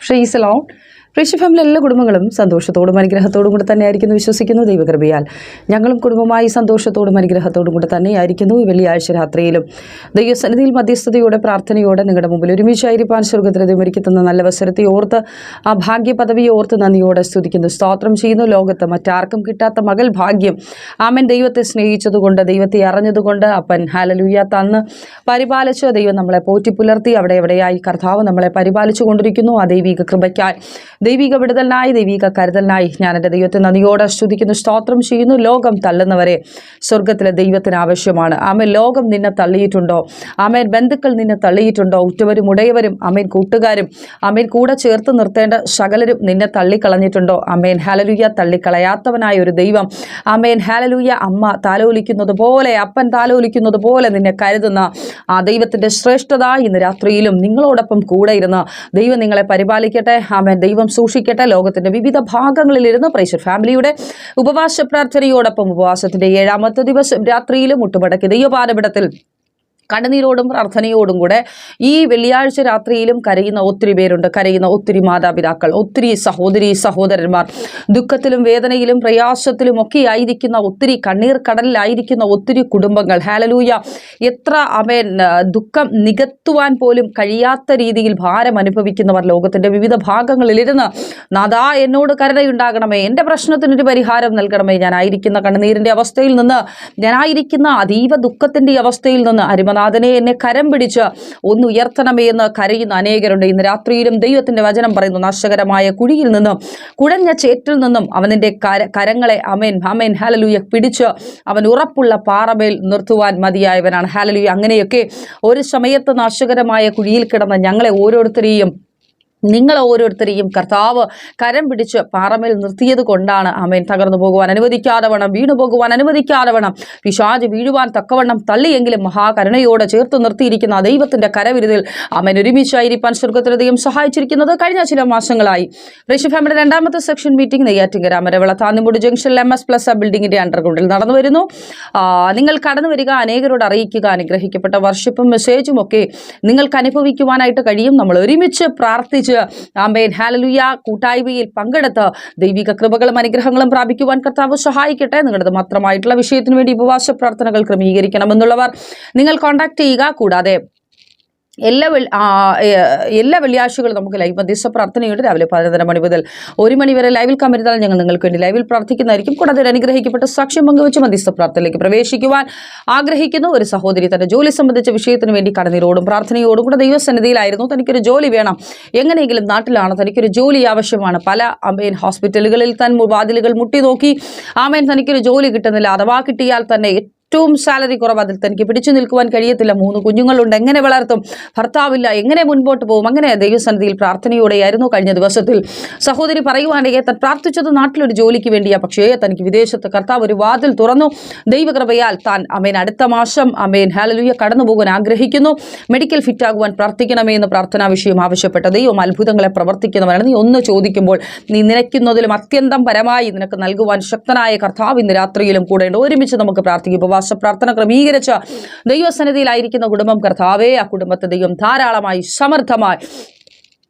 ഷെയ്സലോൺ ഋഷി എല്ലാ കുടുംബങ്ങളും സന്തോഷത്തോടും അനുഗ്രഹത്തോടും കൂടെ തന്നെയായിരിക്കുന്നു വിശ്വസിക്കുന്നു. ദൈവകൃപയാൽ ഞങ്ങളും കുടുംബമായി സന്തോഷത്തോടും അനുഗ്രഹത്തോടും കൂടെ തന്നെയായിരിക്കുന്നു. വെള്ളിയാഴ്ച രാത്രിയിലും ദൈവസന്നിധിയിൽ മധ്യസ്ഥതയോടെ പ്രാർത്ഥനയോടെ നിങ്ങളുടെ മുമ്പിൽ ഒരുമിച്ചായിരിക്കാൻ സ്വർഗത്തിന് ഒരുക്കി തന്ന നല്ല അവസരത്തെ ഓർത്ത് ആ ഭാഗ്യ പദവിയെ ഓർത്ത് നന്ദിയോടെ സ്തുതിക്കുന്നു. സ്തോത്രം ചെയ്യുന്നു. ലോകത്ത് മറ്റാർക്കും കിട്ടാത്ത മകൾ ഭാഗ്യം ആമൻ. ദൈവത്തെ സ്നേഹിച്ചതുകൊണ്ട് ദൈവത്തെ അറിഞ്ഞതുകൊണ്ട് അപ്പൻ ഹാലലൂയ തന്ന് പരിപാലിച്ച് ദൈവം നമ്മളെ പോറ്റി പുലർത്തി അവിടെ എവിടെയായി കർത്താവ് നമ്മളെ പരിപാലിച്ചു കൊണ്ടിരിക്കുന്നു. ആ ദൈവിക കൃപയ്ക്കായി ദൈവിക വിടുതലിനായി ദൈവിക കരുതലിനായി ഞാൻ എന്റെ ദൈവത്തെ നന്ദിയോടെ സ്തുതിക്കുന്നു സ്തോത്രം ചെയ്യുന്നു. ലോകം തള്ളുന്നവരെ സ്വർഗത്തിലെ ദൈവത്തിന് ആവശ്യമാണ്. ആമേൻ. ലോകം നിന്നെ തള്ളിയിട്ടുണ്ടോ? ആമേൻ. ബന്ധുക്കൾ നിന്നെ തള്ളിയിട്ടുണ്ടോ? ഉറ്റവരും ഉടയവരും അമേൻ കൂട്ടുകാരും അമേൻ കൂടെ ചേർത്ത് നിർത്തേണ്ട സകലരും നിന്നെ തള്ളിക്കളഞ്ഞിട്ടുണ്ടോ? അമേൻ ഹാലലൂയ തള്ളിക്കളയാത്തവനായ ഒരു ദൈവം. അമേൻ ഹാലലൂയ അമ്മ താലോലിക്കുന്നത് പോലെ അപ്പൻ താലോലിക്കുന്നത് പോലെ നിന്നെ കരുതുന്ന ആ ദൈവത്തിന്റെ ശ്രേഷ്ഠത ഇന്ന് രാത്രിയിലും നിങ്ങളോടൊപ്പം കൂടെ ഇരുന്ന് ദൈവം നിങ്ങളെ പരിപാലിക്കട്ടെ. ആമേൻ. ദൈവം സൂക്ഷിക്കട്ടെ. ലോകത്തിന്റെ വിവിധ ഭാഗങ്ങളിലിരുന്ന് പ്രൈസർ ഫാമിലിയുടെ ഉപവാസ പ്രാർത്ഥനയോടൊപ്പം ഉപവാസത്തിന്റെ ഏഴാമത്തെ ദിവസം രാത്രിയിലും മുട്ടുമടക്കി ദൈവപാരപിടത്തിൽ കണ്ണുനീരോടും പ്രാർത്ഥനയോടും കൂടെ ഈ വെള്ളിയാഴ്ച രാത്രിയിലും കരയുന്ന ഒത്തിരി പേരുണ്ട്. കരയുന്ന ഒത്തിരി മാതാപിതാക്കൾ ഒത്തിരി സഹോദരി സഹോദരന്മാർ. ദുഃഖത്തിലും വേദനയിലും പ്രയാസത്തിലും ഒക്കെ ആയിരിക്കുന്ന ഒത്തിരി കണ്ണീർ കടലിലായിരിക്കുന്ന ഒത്തിരി കുടുംബങ്ങൾ. ഹാലലൂയ എത്ര അമേൻ ദുഃഖം നികത്തുവാൻ പോലും കഴിയാത്ത രീതിയിൽ ഭാരം അനുഭവിക്കുന്നവർ ലോകത്തിന്റെ വിവിധ ഭാഗങ്ങളിലിരുന്ന് നാദാ എന്നോട് കരുതയുണ്ടാകണമേ എന്റെ പ്രശ്നത്തിനൊരു പരിഹാരം നൽകണമേ. ഞാനായിരിക്കുന്ന കണ്ണുനീരിന്റെ അവസ്ഥയിൽ നിന്ന് ഞാനായിരിക്കുന്ന അതീവ ദുഃഖത്തിന്റെ അവസ്ഥയിൽ നിന്ന് അരിമനാഥനെ എന്നെ കരം പിടിച്ച് ഒന്ന് ഉയർത്തണമേ എന്ന് കരയുന്ന അനേകരുണ്ട്. ഇന്ന് രാത്രിയിലും ദൈവത്തിന്റെ വചനം പറയുന്നു നാശകരമായ കുഴിയിൽ നിന്നും കുഴഞ്ഞ ചേറ്റിൽ നിന്നും അവനിന്റെ കര കരങ്ങളെ അമേൻ അമേൻ ഹാലലൂയ പിടിച്ച് അവൻ ഉറപ്പുള്ള പാറമേൽ നിർത്തുവാൻ മതിയായവനാണ്. ഹാലലൂയ അങ്ങനെയൊക്കെ ഒരു സമയത്ത് നാശകരമായ കുഴിയിൽ കിടന്ന ഞങ്ങളെ ഓരോരുത്തരെയും നിങ്ങൾ ഓരോരുത്തരെയും കർത്താവ് കരം പിടിച്ച് പാറമേൽ നിർത്തിയത് കൊണ്ടാണ്. അമേൻ തകർന്നു പോകുവാൻ അനുവദിക്കാതെ വേണം വീണു പോകുവാൻ അനുവദിക്കാതെ വേണം. പിശാജ് വീഴുവാൻ തക്കവണ്ണം തള്ളിയെങ്കിലും മഹാകരുണയോടെ ചേർത്ത് നിർത്തിയിരിക്കുന്ന ദൈവത്തിന്റെ കരവിരുതിൽ അമേൻ ഒരുമിച്ചായിരിക്കാൻ സ്വർഗത്തിലധികം സഹായിച്ചിരിക്കുന്നത് കഴിഞ്ഞ ചില മാസങ്ങളായി. ഋഷി ഫാമിയുടെ രണ്ടാമത്തെ സെക്ഷൻ മീറ്റിംഗ് നെയ്യാറ്റിങ്കര മരവിള താന്നിമുടി ജംഗ്ഷനിൽ എം എസ് പ്ലസ് ബിൽഡിങ്ങിന്റെ അണ്ടർഗ്രൗണ്ടിൽ നടന്നു വരുന്നു. നിങ്ങൾ കടന്നു വരിക അനേകരോട് അറിയിക്കുക അനുഗ്രഹിക്കപ്പെട്ട വർഷിപ്പും മെസ്സേജും ഒക്കെ നിങ്ങൾക്ക് അനുഭവിക്കുവാനായിട്ട് കഴിയും. നമ്മൾ ഒരുമിച്ച് പ്രാർത്ഥിച്ച് ആമ്പേൻ ഹാലലുയ കൂട്ടായ്മയിൽ പങ്കെടുത്ത് ദൈവിക കൃപകളും അനുഗ്രഹങ്ങളും പ്രാപിക്കുവാൻ കർത്താവ് സഹായിക്കട്ടെ. നിങ്ങളുടെ മാത്രമായിട്ടുള്ള വിഷയത്തിന് വേണ്ടി ഉപവാസ പ്രാർത്ഥനകൾ ക്രമീകരിക്കണമെന്നുള്ളവർ നിങ്ങൾ കോൺടാക്ട് ചെയ്യുക. കൂടാതെ എല്ലാ വെള്ളി എല്ലാ വെള്ളിയാഴ്ചകളും നമുക്ക് ലൈവ് മധ്യസ്ഥ പ്രാർത്ഥനയുണ്ട്. രാവിലെ പതിനൊന്നര മണി മുതൽ ഒരു മണി വരെ ലൈവിൽ കമരുതാൽ ഞങ്ങൾ നിങ്ങൾക്ക് വേണ്ടി ലൈവിൽ പ്രാർത്ഥിക്കുന്നതായിരിക്കും. കൂടാതെ ഒരു അനുഗ്രഹിക്കപ്പെട്ട സാക്ഷ്യം പങ്കുവെച്ച് മധ്യസ്ഥ പ്രാർത്ഥനയിലേക്ക് പ്രവേശിക്കുവാൻ ആഗ്രഹിക്കുന്ന. ഒരു സഹോദരി തന്റെ ജോലി സംബന്ധിച്ച വിഷയത്തിന് വേണ്ടി കടന്നിരോടും പ്രാർത്ഥനയോടും കൂടെ ദൈവസന്നിധിയിലായിരുന്നു. തനിക്കൊരു ജോലി വേണം. എങ്ങനെയെങ്കിലും നാട്ടിലാണ് തനിക്കൊരു ജോലി ആവശ്യമാണ്. പല അമേൻ ഹോസ്പിറ്റലുകളിൽ തൻ വാതിലുകൾ മുട്ടി നോക്കി ആമേൻ തനിക്കൊരു ജോലി കിട്ടുന്നില്ല. അഥവാ കിട്ടിയാൽ തന്നെ ഏറ്റവും സാലറി കുറവ് അതിൽ തനിക്ക് പിടിച്ചു നിൽക്കുവാൻ കഴിയത്തില്ല. മൂന്ന് കുഞ്ഞുങ്ങളുണ്ട്. എങ്ങനെ വളർത്തും? ഭർത്താവില്ല. എങ്ങനെ മുൻപോട്ട് പോകും? അങ്ങനെ ദൈവസന്നിധിയിൽ പ്രാർത്ഥനയോടെയായിരുന്നു കഴിഞ്ഞ ദിവസത്തിൽ. സഹോദരി പറയുവാണെങ്കിൽ താൻ പ്രാർത്ഥിച്ചത് നാട്ടിലൊരു ജോലിക്ക് വേണ്ടിയാ. പക്ഷേ തനിക്ക് വിദേശത്ത് കർത്താവ് ഒരു വാതിൽ തുറന്നു. ദൈവകൃപയാൽ താൻ അമേൻ. അടുത്ത മാസം അമേൻ. ഹാലലുയ കടന്നു പോകാൻ ആഗ്രഹിക്കുന്നു. മെഡിക്കൽ ഫിറ്റ് ആകുവാൻ പ്രാർത്ഥിക്കണമേ എന്ന് പ്രാർത്ഥനാ വിഷയം ആവശ്യപ്പെട്ട ദൈവം അത്ഭുതങ്ങളെ പ്രവർത്തിക്കുന്നവരാണ് നീ ഒന്ന് ചോദിക്കുമ്പോൾ നീ നിനയ്ക്കുന്നതിലും അത്യന്തം പരമായി നിനക്ക് നൽകുവാൻ ശക്തനായ കർത്താവ് ഇന്ന് രാത്രിയിലും കൂടെയുണ്ട്. ഒരുമിച്ച് നമുക്ക് പ്രാർത്ഥിക്കും. ഉപവാസ പ്രാർത്ഥന ക്രമീകരിച്ച് ദൈവസന്നിധിയിലായിരിക്കുന്ന കുടുംബം കർത്താവേ ആ കുടുംബത്തെ ദൈവം ധാരാളമായി സമർത്ഥമായി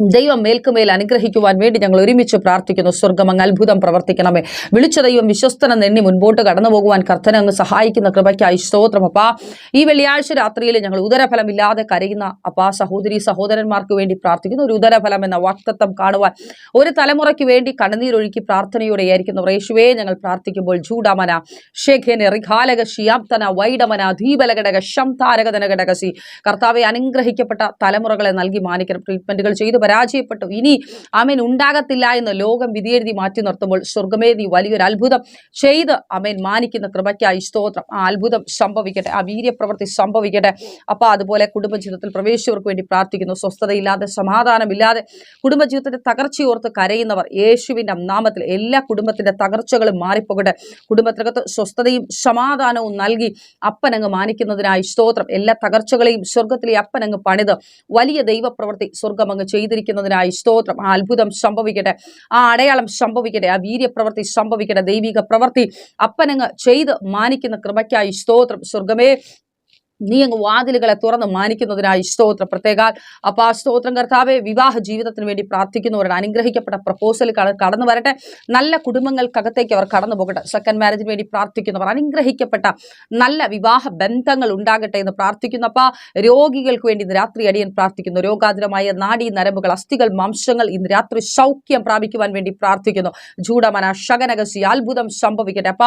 ദൈവം മേൽക്കുമേൽ അനുഗ്രഹിക്കുവാൻ വേണ്ടി ഞങ്ങൾ ഒരുമിച്ച് പ്രാർത്ഥിക്കുന്നു. സ്വർഗം അങ്ങ് അത്ഭുതം പ്രവർത്തിക്കണമേ. വിളിച്ച ദൈവം വിശ്വസ്തന എണ്ണി മുൻപോട്ട് കടന്നു പോകുവാൻ കർത്തന അങ്ങ് സഹായിക്കുന്ന കൃപയ്ക്കായി സ്തോത്രം അപ്പാ. ഈ വെള്ളിയാഴ്ച രാത്രിയിൽ ഞങ്ങൾ ഉദരഫലമില്ലാതെ കരയുന്ന അപ്പാ സഹോദരി സഹോദരന്മാർക്ക് വേണ്ടി പ്രാർത്ഥിക്കുന്നു. ഒരു ഉദരഫലം എന്ന വാക്തത്വം കാണുവാൻ ഒരു തലമുറയ്ക്ക് വേണ്ടി കണ്ണുനീരൊഴുക്കി പ്രാർത്ഥനയോടെ ആയിരിക്കുന്നു റേഷുവേ ഞങ്ങൾ പ്രാർത്ഥിക്കുമ്പോൾ ചൂടാമന ഷേഖേന റിഘാലക ഷിയാപ്തന വൈഡമന ധീബലഘടക ശംതാരകതനഘടകസി കർത്താവെ അനുഗ്രഹിക്കപ്പെട്ട തലമുറകളെ നൽകി മാനിക്കണം. ട്രീറ്റ്മെന്റുകൾ ചെയ്ത് പരാജയപ്പെട്ടു. ഇനി അമേൻ ഉണ്ടാകത്തില്ല എന്ന് ലോകം വിധിയെഴുതി മാറ്റി നിർത്തുമ്പോൾ സ്വർഗമേതി വലിയൊരു അത്ഭുതം ചെയ്ത് അമേൻ മാനിക്കുന്ന കൃപയ്ക്കായി സ്തോത്രം. ആ അത്ഭുതം സംഭവിക്കട്ടെ ആ വീര്യപ്രവൃത്തി സംഭവിക്കട്ടെ. അപ്പോൾ അതുപോലെ കുടുംബജീവിതത്തിൽ പ്രവേശിച്ചവർക്ക് വേണ്ടി പ്രാർത്ഥിക്കുന്നു. സ്വസ്ഥതയില്ലാതെ സമാധാനമില്ലാതെ കുടുംബജീവിതത്തിന്റെ തകർച്ചയോർത്ത് കരയുന്നവർ യേശുവിന്റെ നാമത്തിൽ എല്ലാ കുടുംബത്തിന്റെ തകർച്ചകളും മാറിപ്പോകട്ടെ. കുടുംബത്തിനകത്ത് സ്വസ്ഥതയും സമാധാനവും നൽകി അപ്പനങ്ങ് മാനിക്കുന്നതിനായി സ്തോത്രം. എല്ലാ തകർച്ചകളെയും സ്വർഗത്തിലെ അപ്പനങ്ങ് പണിത് വലിയ ദൈവപ്രവൃത്തി സ്വർഗം അങ്ങ് ചെയ്തിരിക്കുന്നതിനായി സ്തോത്രം. ആ അത്ഭുതം സംഭവിക്കട്ടെ. ആ അടയാളം സംഭവിക്കട്ടെ. ആ വീര്യപ്രവൃത്തി സംഭവിക്കട്ടെ. ദൈവിക പ്രവൃത്തി അപ്പനങ്ങ് ചെയ്ത് മാനിക്കുന്ന കൃപയ്ക്കായി സ്തോത്രം. സ്വർഗമേ നീ അങ്ങ് വാതിലുകളെ തുറന്ന് മാനിക്കുന്നതിനായി സ്തോത്രം. പ്രത്യേകാൽ അപ്പൊ ആ സ്തോത്രം കർത്താവെ വിവാഹ ജീവിതത്തിന് വേണ്ടി പ്രാർത്ഥിക്കുന്നവരുടെ അനുഗ്രഹിക്കപ്പെട്ട പ്രപ്പോസൽ കടന്നു വരട്ടെ. നല്ല കുടുംബങ്ങൾക്കകത്തേക്ക് അവർ കടന്നു പോകട്ടെ. സെക്കൻഡ് മാരേജിന് വേണ്ടി പ്രാർത്ഥിക്കുന്നവർ അനുഗ്രഹിക്കപ്പെട്ട നല്ല വിവാഹ ബന്ധങ്ങൾ ഉണ്ടാകട്ടെ എന്ന് പ്രാർത്ഥിക്കുന്നു അപ്പ രോഗികൾക്ക് വേണ്ടി ഇന്ന് രാത്രി അടിയൻ പ്രാർത്ഥിക്കുന്നു. രോഗാതുരമായ നാടി നരമ്പുകൾ അസ്ഥികൾ മാംസങ്ങൾ ഇന്ന് രാത്രി സൗഖ്യം പ്രാപിക്കുവാൻ വേണ്ടി പ്രാർത്ഥിക്കുന്നു. ചൂടമന ശകനകസി അത്ഭുതം സംഭവിക്കട്ടെ. അപ്പ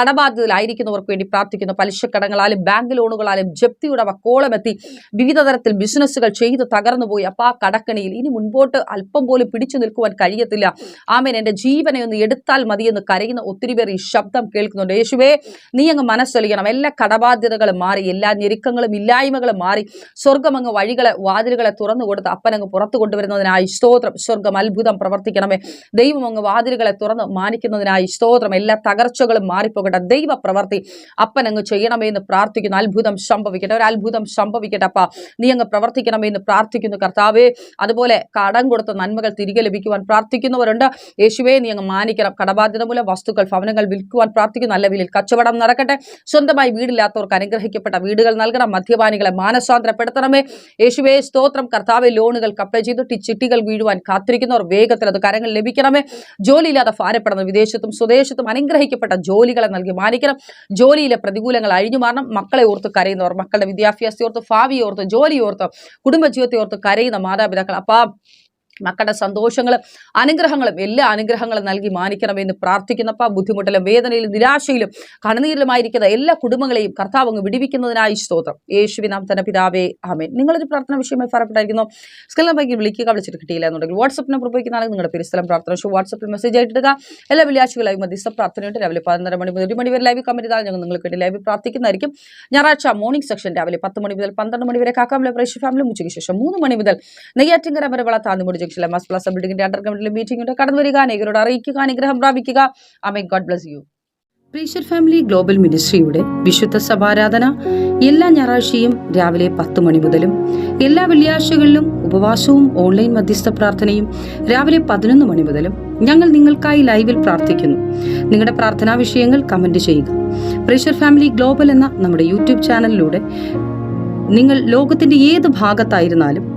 കടബാധ്യതയിലായിരിക്കുന്നവർക്ക് വേണ്ടി പ്രാർത്ഥിക്കുന്നു. പലിശക്കടങ്ങളാലും ബാങ്ക് ലോണുകളാലും ജപ്തിയുടെ വക്കോളമെത്തി വിവിധ തരത്തിൽ ബിസിനസ്സുകൾ ചെയ്ത് തകർന്നു പോയി. അപ്പൊ ആ കടക്കണിയിൽ ഇനി മുൻപോട്ട് അല്പം പോലും പിടിച്ചു നിൽക്കുവാൻ കഴിയത്തില്ല. ആമേൻ. എന്റെ ജീവനെ ഒന്ന് എടുത്താൽ മതിയെന്ന് കരയുന്ന ഒത്തിരി പേർ ഈ ശബ്ദം കേൾക്കുന്നുണ്ട്. യേശുവേ നീ അങ്ങ് മനസ്സൊലിക്കണം എല്ലാ കടബാധ്യതകളും മാറി എല്ലാ ഞെരുക്കങ്ങളും ഇല്ലായ്മകളും മാറി. സ്വർഗം അങ്ങ് വഴികളെ വാതിലുകളെ തുറന്നു കൊടുത്ത് അപ്പനങ്ങ് പുറത്തു കൊണ്ടുവരുന്നതിനായി സ്തോത്രം. സ്വർഗം അത്ഭുതം പ്രവർത്തിക്കണമേ. ദൈവം അങ്ങ് വാതിലുകളെ തുറന്ന് മാനിക്കുന്നതിനായി സ്തോത്രം. എല്ലാ തകർച്ചകളും മാറിപ്പോകട്ടെ. ദൈവ പ്രവർത്തി അപ്പനങ്ങ് ചെയ്യണമേ എന്ന് പ്രാർത്ഥിക്കുന്നു. അത്ഭുതം സംഭവിക്കട്ടെ. ഒരു അത്ഭുതം സംഭവിക്കട്ടെ അപ്പ. നീ അങ്ങ് പ്രവർത്തിക്കണമേ എന്ന് പ്രാർത്ഥിക്കുന്നു കർത്താവേ. അതുപോലെ കടം കൊടുത്ത നന്മകൾ തിരികെ ലഭിക്കുവാൻ പ്രാർത്ഥിക്കുന്നവരുണ്ട്. യേശുവേ നീ അങ്ങ് മാനിക്കണം. കടബാധ്യത മൂലം വസ്തുക്കൾ ഭവനങ്ങൾ വിൽക്കുവാൻ പ്രാർത്ഥിക്കുന്നു. നല്ല വിലയിൽ കച്ചവടം നടക്കട്ടെ. സ്വന്തമായി വീടില്ലാത്തവർക്ക് അനുഗ്രഹിക്കപ്പെട്ട വീടുകൾ നൽകണം. മദ്യപാനികളെ മാനസാന്തരപ്പെടുത്തണമേ. യേശുവേ സ്തോത്രം. കർത്താവെ ലോണുകൾ അപ്ലൈ ചെയ്തിട്ട് ചിട്ടികൾ വീഴുവാൻ കാത്തിരിക്കുന്നവർ വേഗത്തിൽ അത് കരങ്ങൾ ലഭിക്കണമേ. ജോലിയില്ലാതെ ഭാരപ്പെടുന്ന വിദേശത്തും സ്വദേശത്തും അനുഗ്രഹിക്കപ്പെട്ട ജോലികളെ നൽകി മാനിക്കണം. ജോലിയിലെ പ്രതികൂലങ്ങൾ അഴിഞ്ഞു മാറണം. മക്കളെ ഓർത്ത് കരയുന്നവർ മക്കളുടെ വിദ്യാഭ്യാസത്തെ ഓർത്ത് ഭാവി ഓർത്ത് ജോലി ഓർത്ത് കുടുംബജീവിതത്തെ ഓർത്ത് കരയുന്ന മാതാപിതാക്കൾ. അപ്പം മക്കളുടെ സന്തോഷങ്ങളും അനുഗ്രഹങ്ങളും എല്ലാ അനുഗ്രഹങ്ങളും നൽകി മാനിക്കണമെന്ന് പ്രാർത്ഥിക്കുന്നപ്പ ബുദ്ധിമുട്ടിലും വേദനയിലും നിരാശയിലും കണ്ണുനീരിലുമായിരിക്കുന്ന എല്ലാ കുടുംബങ്ങളെയും കർത്താവ് അങ്ങ് വിടിവിക്കുന്നതിനായി സ്തോത്രം. യേശുവി നാം തന്നെ പിതാവേ ആമേൻ. നിങ്ങളൊരു പ്രാർത്ഥന വിഷയമായി ഫലപ്പെട്ടായിരിക്കുന്നു സ്കിൽ ബൈക്കിൽ വിളിക്കുക വിളിച്ചിട്ട് കിട്ടിയില്ല എന്നുണ്ടെങ്കിൽ വാട്സപ്പ് നമ്പർ ഉപയോഗിക്കുന്നതാണ് നിങ്ങളുടെ പെരിസ്ഥലം പ്രാർത്ഥന വിഷയം വാട്സപ്പിൽ മെസ്സേജ് ആയിട്ടിടുക എല്ലാ വെള്ളിയാഴ്ചകളായി മധ്യസ്ഥ പ്രാർത്ഥനയുണ്ട്. രാവിലെ പതിനൊന്നര മണി മുതൽ ഒരു മണി വരെ ലൈവ് കമന്റ് ചെയ്താൽ ഞങ്ങൾ നിങ്ങൾക്ക് വേണ്ടി ലൈവ് പ്രാർത്ഥിക്കുന്നതായിരിക്കും. ഞായറാഴ്ച മോർണിംഗ് സെക്ഷൻ രാവിലെ പത്ത് മണി മുതൽ പന്ത്രണ്ട് മണി വരെ കാക്കാമല പ്രേക്ഷ ഫാമിലി ഉച്ചയ്ക്ക് ശേഷം മൂന്ന് മണി മുതൽ നെയ്യാറ്റിങ്കര വരെ വള ജംഗ്ഷനിലെ മസ് പ്ലസ് ബിൽഡിംഗിന്റെ അണ്ടർ കമ്മിറ്റിയിലെ മീറ്റിംഗ് ഉണ്ട് കടന്നു വരിക. അനേകരോട് അറിയിക്കുക അനുഗ്രഹം പ്രാപിക്കുക. Amen God bless you pressure family global മിനിസ്ട്രിയുടെ വിശുദ്ധ സഭാരാധന എല്ലാ ഞായറാഴ്ചയും രാവിലെ പത്ത് മണി മുതലും എല്ലാ വെള്ളിയാഴ്ചകളിലും ഉപവാസവും ഓൺലൈൻ മധ്യസ്ഥ പ്രാർത്ഥനയും രാവിലെ പതിനൊന്ന് മണി മുതലും ഞങ്ങൾ നിങ്ങൾക്കായി ലൈവിൽ പ്രാർത്ഥിക്കുന്നു. നിങ്ങളുടെ പ്രാർത്ഥനാ വിഷയങ്ങൾ കമന്റ് ചെയ്യുക. പ്രീഷർ ഫാമിലി ഗ്ലോബൽ എന്ന നമ്മുടെ യൂട്യൂബ് ചാനലിലൂടെ നിങ്ങൾ ലോകത്തിന്റെ ഏത് ഭാഗത്തായിരുന്നാലും